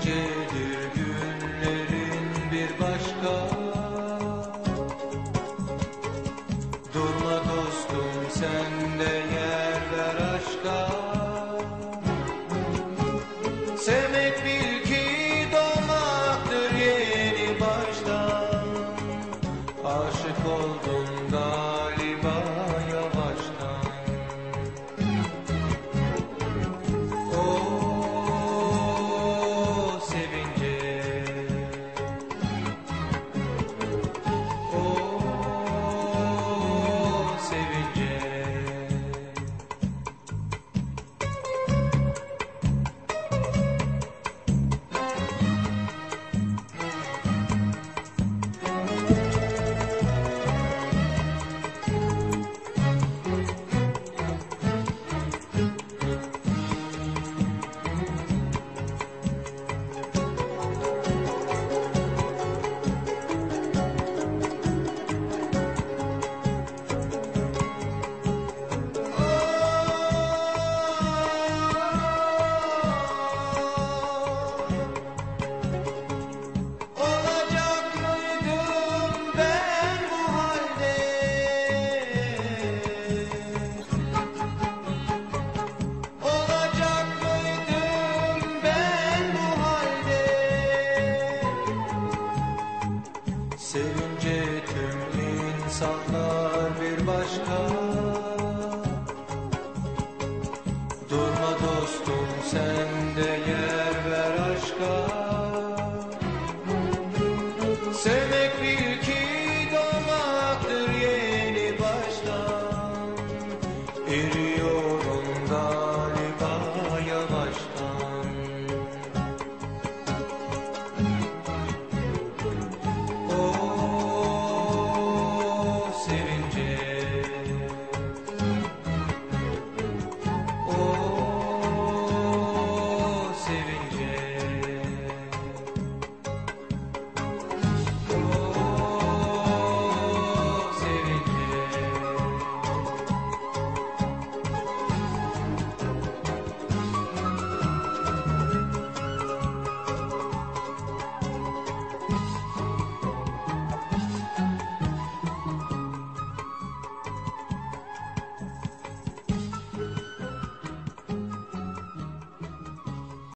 nicedir günlerin bir başka. Durma dostum sen de yer aşka. Sevmek bil ki doğmaktır yeni baştan. Aşık oldum da var bir başka. Durma dostum sen de yer ver aşka. Seni